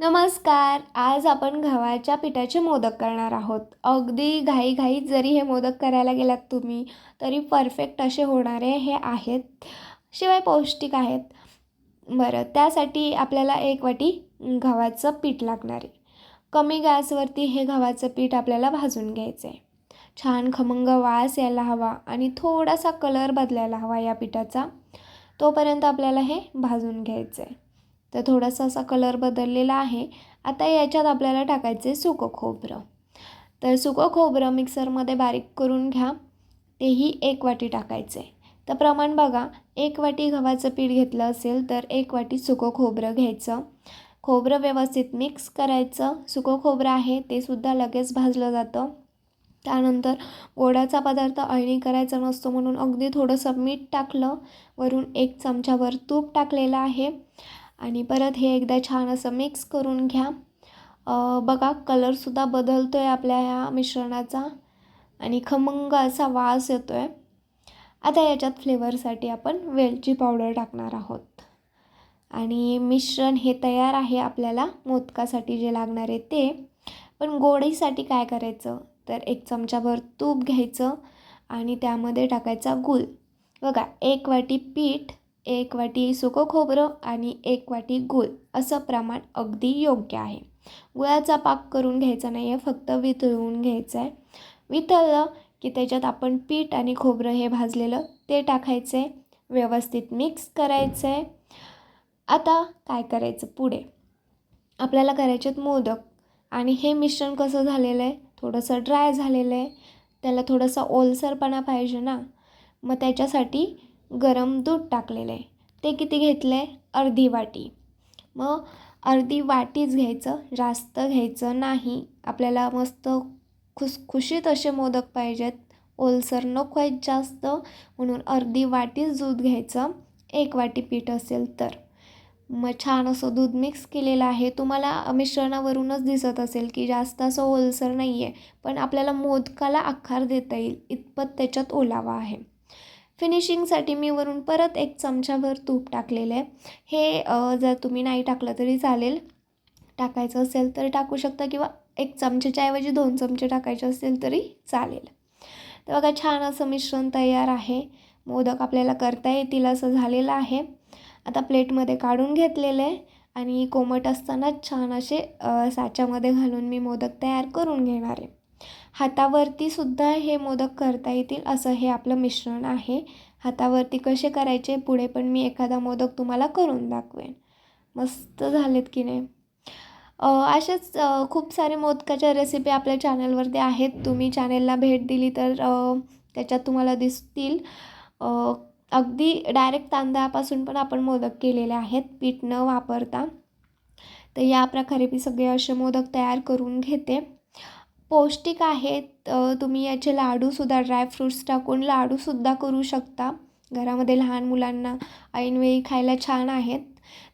नमस्कार आज आपण गव्हाच्या पिठाचे मोदक करणार आहोत. अगदी घाईघाईत जरी हे मोदक करायला गेलात तुम्ही तरी परफेक्ट असे होणारे हे आहेत शिवाय पौष्टिक आहेत. बरं त्यासाठी आपल्याला एक वाटी गव्हाचं पीठ लागणार आहे. कमी गॅसवरती हे गव्हाचं पीठ आपल्याला भाजून घ्यायचं आहे छान खमंग वास यायला हवा आणि थोडासा कलर बदलायला हवा या पिठाचा. तोपर्यंत आपल्याला हे भाजून घ्यायचं आहे तर थोडासा असा कलर बदललेला आहे. आता याच्यात आपल्याला टाकायचे सुकं खोबरं. तर सुकं खोबरं मिक्सरमध्ये बारीक करून घ्या. तेही एक वाटी टाकायचे तर प्रमाण बघा एक वाटी गव्हाचं पीठ घेतलं असेल तर एक वाटी सुकं खोबरं घ्यायचं. खोबरं व्यवस्थित मिक्स करायचं. सुकं खोबरं आहे ते सुद्धा लगेच भाजलं जातं. त्यानंतर गोडाचा पदार्थ अळणी करायचा नसतो म्हणून अगदी थोडंसं मीठ टाकलं. वरून एक चमच्यावर तूप टाकलेलं आहे. आणि परत हे एकदा छान असं मिक्स करून घ्या. बघा कलरसुद्धा बदलतो आहे आपल्या ह्या मिश्रणाचा. आणि खमंग असा वास येतो आहे आता याच्यात फ्लेवरसाठी आपण वेलची पावडर टाकणार आहोत. आणि मिश्रण हे तयार आहे आपल्याला मोदकासाठी जे लागणार आहे ते. पण गोडीसाठी काय करायचं? तर एक चमचाभर तूप घ्यायचं आणि त्यामध्ये टाकायचा गूळ. बघा एक वाटी पीठ एक वाटी सुकं खोबरं आणि एक वाटी गूळ असं प्रमाण अगदी योग्य आहे. गुळाचा पाक करून घ्यायचा नाही आहे फक्त वितळवून घ्यायचं आहे वितळलं की त्याच्यात आपण पीठ आणि खोबरं हे भाजलेलं ते टाकायचं आहे व्यवस्थित मिक्स करायचं आहे आता काय करायचं पुढे? आपल्याला करायचे मोदक. आणि हे मिश्रण कसं झालेलं आहे थोडंसं ड्राय झालेलं आहे त्याला थोडासा ओलसरपणा पाहिजे ना? मग त्याच्यासाठी गरम दूध टाकलेलं. आहे ते किती घेतलं? आहे अर्धी वाटी. मग अर्धी वाटीच घ्यायचं. जास्त घ्यायचं नाही. आपल्याला मस्त खुसखुशीत असे मोदक पाहिजेत. ओलसर नको आहेत जास्त. म्हणून अर्धी वाटीच दूध घ्यायचं. एक वाटी पीठ असेल तर. मग छान असं दूध मिक्स केलेलं आहे. तुम्हाला मिश्रणावरूनच दिसत असेल की जास्त असं ओलसर नाही आहे पण आपल्याला मोदकाला आकार देता येईल. इतपत त्याच्यात ओलावा आहे. फिनिशिंगसाठी मी वरून परत एक चमचाभर तूप टाकलेलं आहे. हे जर तुम्ही नाही टाकलं तरी चालेल. टाकायचं असेल तर टाकू शकता किंवा एक चमच्याच्या ऐवजी दोन चमचे टाकायचे असेल तरी चालेल. तर बघा छान असं मिश्रण तयार आहे. मोदक आपल्याला करता येतील असं झालेलं आहे. आता प्लेटमध्ये काढून घेतलेलं आहे आणि कोमट असतानाच छान असे साच्यामध्ये घालून मी मोदक तयार करून घेणार आहे. हातावरती सुद्धा हे मोदक करता येतील असं हे आपलं मिश्रण आहे. हातावरती कसे करायचे पुढे पण मी एखादा मोदक तुम्हाला करून दाखवेन. मस्त झालेत की नाही? असेच खूप सारे मोदकाच्या रेसिपी आपल्या चॅनलवरती आहेत. तुम्ही चॅनलला भेट दिली तर त्याच्यात तुम्हाला दिसतील. अगदी डायरेक्ट तांदळापासून पण आपण मोदक केलेले आहेत. पीठ न वापरता. तर या प्रकारे मी सगळे असे मोदक तयार करून घेते. पौष्टिक आहेत तुम्ही याचे लाडूसुद्धा ड्रायफ्रूट्स टाकून लाडूसुद्धा करू शकता. घरामध्ये लहान मुलांना ऐनवेळी खायला छान आहेत.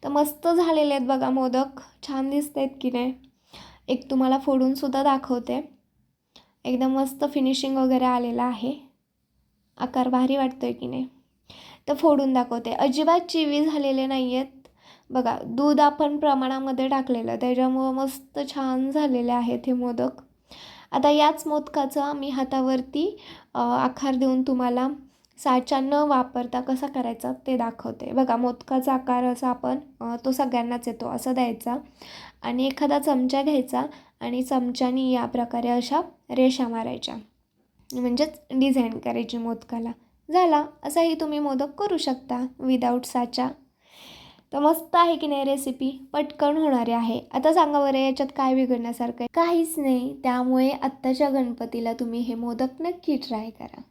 तर मस्त झालेले आहेत बघा मोदक. छान दिसत आहेत की नाही? एक तुम्हाला फोडूनसुद्धा दाखवते. एकदम मस्त फिनिशिंग वगैरे आलेलं आहे. आकार भारी वाटतो आहे की नाही? तर फोडून दाखवते. अजिबात चिवी झालेले नाही आहेत बघा दूध आपण प्रमाणामध्ये टाकलेलं त्याच्यामुळं मस्त छान झालेले आहेत हे मोदक. आता याच मोदकाचा मी हातावरती आकार देऊन तुम्हाला साचा न वापरता कसा करायचा ते दाखवते. बघा मोदकाचा आकार असा आपण तो सगळ्यांनाच येतो असं द्यायचा. आणि एखादा चमचा घ्यायचा आणि चमच्यानी या प्रकारे अशा रेषा मारायच्या. म्हणजेच डिझाईन करायची मोदकाला. झाला. असाही तुम्ही मोदक करू शकता विदाऊट साचा. तर मस्त आहे की नाही रेसिपी पटकन होणारी आहे. आता सांगा बरं याच्यात काय बिघडण्यासारखं आहे? काहीच नाही. त्यामुळे आत्ताच्या गणपतीला तुम्ही हे मोदक नक्की ट्राय करा.